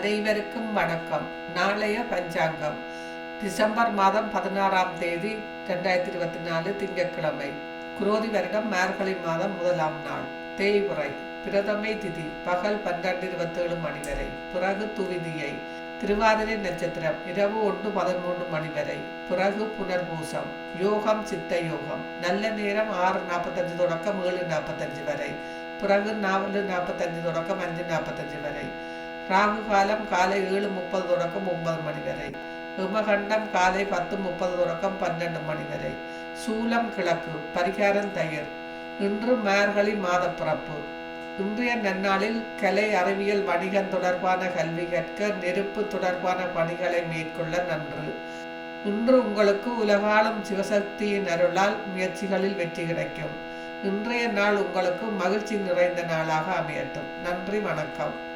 அனைவருக்கும் வணக்கம். நாளைய பஞ்சாங்கம். டிசம்பர் மாதம் பதினாறாம் தேதி ரெண்டாயிரத்தி இருபத்தி நாலு திங்கட்கிழமை. குரோதி வருடம் மார்கழி மாதம் முதலாம் நாள். தேய்வுரை. பிரதமை திதி பகல் பன்னெண்டு இருபத்தேழு மணி வரை. பிறகு துவிதியை. திருவாதிரை நட்சத்திரம் இரவு ஒன்று பதிமூன்று மணி வரை. பிறகு புனர்பூசம். யோகம் சித்த யோகம். நல்ல நேரம் ஆறு நாற்பத்தஞ்சு தொடக்கம் ஏழு நாற்பத்தஞ்சு வரை. பிறகு நாலு நாற்பத்தஞ்சு தொடக்கம் அஞ்சு நாற்பத்தஞ்சு வரை. ராகு காலம் காலை ஏழு முப்பது தொடக்கம் ஒன்பது மணி வரை. ஹிமகண்டம் காலை பத்து முப்பது தொடக்கம் பன்னெண்டு மணி வரை. சூலம் கிழக்கு பரிகாரம் தயிர். இன்று மார்கழி மாத பிறப்பு. இன்றைய நன்னாளில் கலை அறிவியல் வணிகம் தொடர்பான கல்வி கற்க நெருப்பு தொடர்பான பணிகளை மேற்கொள்ள நன்று. இன்று உங்களுக்கு உலகாலும் சிவசக்தியின் அருளால் முயற்சிகளில் வெற்றி கிடைக்கும். இன்றைய நாள் உங்களுக்கு மகிழ்ச்சி நிறைந்த நாளாக அமையட்டும். நன்றி வணக்கம்.